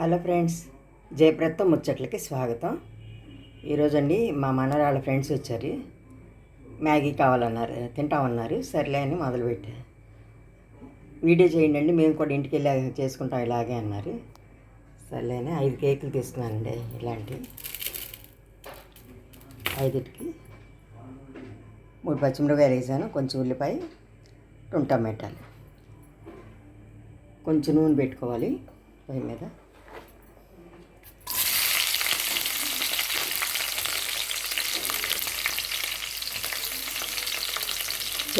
Hello friends జయప్రత్తం ముచ్చట్లకి స్వాగతం. ఈరోజండి మా మనరాళ్ళ friends వచ్చారు. మ్యాగీ కావాలన్నారు తింటామన్నారు. సర్లే అని మొదలుపెట్టా. వీడియో చేయండి అండి మేము కూడా ఇంటికి వెళ్ళి చేసుకుంటాం ఇలాగే అన్నారు. సర్లే ఐదు కేకులు తీసుకున్నానండి ఇలాంటివి ఐదుటికి మూడు పచ్చిమిరపకాయలు వేసాను కొంచెం ఉల్లిపాయ రెండు టమాటాలు. కొంచెం నూనె పెట్టుకోవాలి పొయ్యి మీద.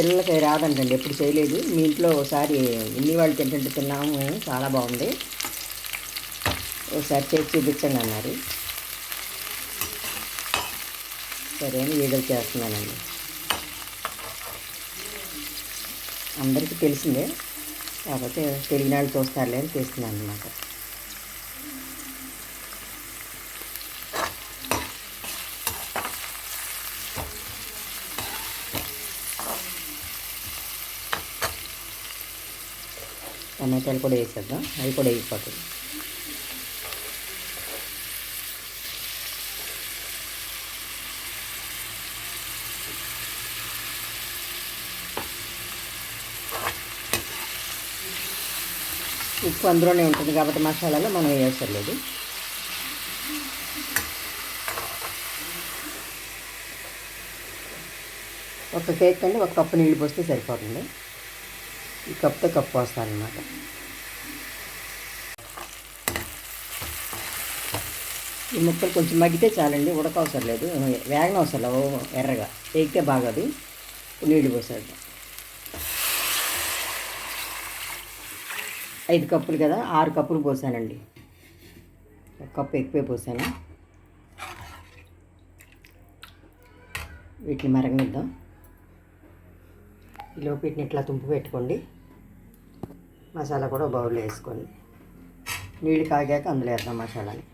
పిల్లలకి రాదంటండి ఎప్పుడు చేయలేదు. మీ ఇంట్లో ఒకసారి ఇన్ని వాళ్ళు తింటుంటే తిన్నాము చాలా బాగుంది. ఒకసారి చేసి చూపించండి అన్నారు. సరే అని వీడియో చేస్తున్నానండి. అందరికీ తెలిసిందే కాకపోతే తెలియని వాళ్ళు చూస్తారులే అని చేస్తున్నాను అనమాట టమాటాలు కూడా వేసేద్దాం. అవి కూడా వేగిపోతుంది ఉప్పు అందులోనే ఉంటుంది కాబట్టి మసాలాలో మనం వేయవసరం ఒక కేక్ అండి ఒక కప్పు నీళ్ళు పోస్తే సరిపోతుంది. ఈ కప్తో కప్పు వస్తాను అనమాట ఈ ముక్కలు కొంచెం మగ్గితే చాలండి ఉడకవసరం లేదు. వేగన అవసరం లేదు ఎర్రగా. వేగితే బాగదు నీళ్ళు పోసాడు ఐదు కప్పులు కదా ఆరు కప్పులు పోసానండి. ఒక కప్పు ఎక్కువే పోసాను. వీటిని మరగనిద్దాం. ఈలోపు వీటిని ఇట్లా తుంపు పెట్టుకోండి. మసాలా కూడా బౌల్లో వేసుకోండి. నీళ్ళు కాగాక అందులో వేద్దాం మసాలాని.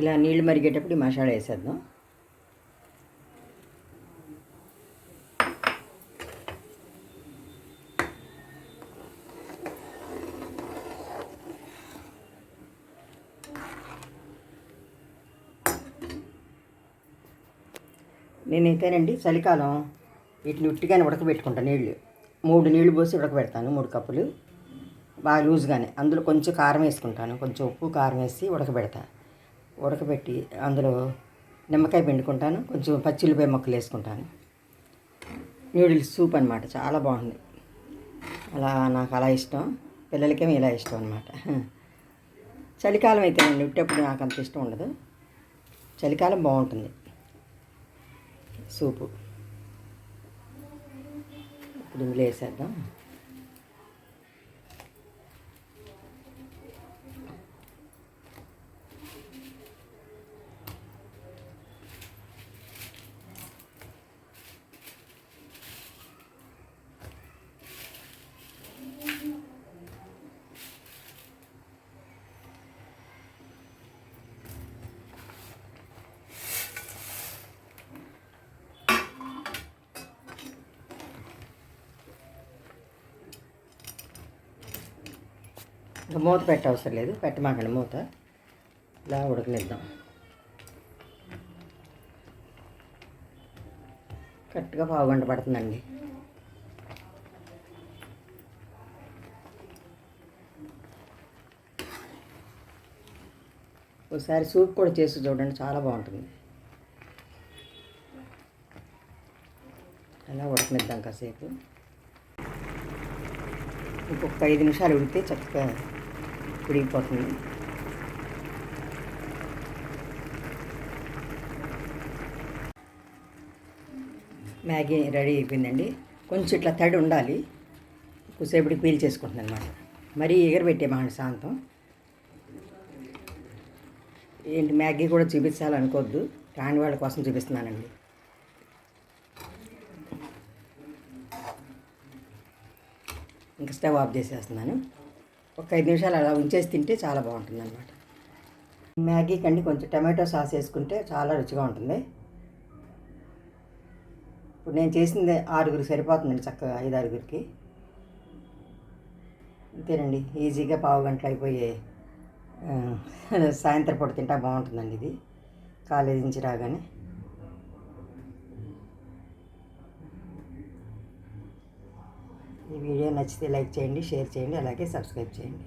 ఇలా నీళ్ళు మరిగేటప్పుడు మసాలా వేసేద్దాం. నేనైతేనండి చలికాలం వీటిని ఉట్టిగానే ఉడకబెట్టుకుంటాను నీళ్ళు మూడు నీళ్ళు పోసి ఉడకబెడతాను మూడు కప్పులు. బాగా లూజ్గానే. అందులో కొంచెం కారం వేసుకుంటాను కొంచెం ఉప్పు కారం వేసి ఉడకబెడతాను ఉడకబెట్టి అందులో నిమ్మకాయ పిండుకుంటాను కొంచెం పచ్చిల్లిపాయ మొక్కలు వేసుకుంటాను. నూడిల్స్ సూప్ అనమాట చాలా బాగుంది. అలా నాకు అలా ఇష్టం. పిల్లలకేమో ఇలా ఇష్టం అనమాట చలికాలం అయితే నేను ఉట్టేప్పుడు నాకు అంత ఇష్టం ఉండదు. చలికాలం బాగుంటుంది. సూపు. ఇప్పుడు ఇందులో వేసేద్దాం. ఇంకా మూత పెట్టవసరం లేదు. పెట్టమాకండి మూత. ఇలా ఉడకనిద్దాం. కరెక్ట్గా పావు గంట పడుతుందండి. ఒకసారి సూప్ కూడా చేసి చూడండి చాలా బాగుంటుంది. అలా ఉడకనిద్దాం కాసేపు. ఇంకొక ఐదు నిమిషాలు ఉడితే చక్కగా ఉడికిపోతుంది మ్యాగీ రెడీ అయిపోయిందండి. కొంచెం ఇట్లా తడి ఉండాలి. కొద్దిసేపటికి పీల్ చేసుకుంటుంది అనమాట మరీ ఎగరబెట్టేమండి మాట ఏంటి మ్యాగీ కూడా చూపించాలనుకోవద్దు. రాని వాళ్ళ కోసం చూపిస్తున్నానండి. ఇంకా స్టవ్ ఆఫ్ చేసేస్తున్నాను. ఒక ఐదు నిమిషాలు అలా ఉంచేసి తింటే చాలా బాగుంటుంది అనమాట మ్యాగీ కండి కొంచెం టమాటో సాస్ వేసుకుంటే చాలా రుచిగా ఉంటుంది. ఇప్పుడు నేను చేసింది ఆరుగురికి సరిపోతుందండి చక్కగా ఐదు ఆరుగురికి. అంతేనండి ఈజీగా పావు గంటలు అయిపోయే సాయంత్రం పూట తింటా బాగుంటుందండి ఇది. కాలేజీ నుంచి రాగానే. వీడియో నచ్చితే లైక్ చేయండి షేర్ చేయండి అలాగే సబ్స్క్రైబ్ చేయండి.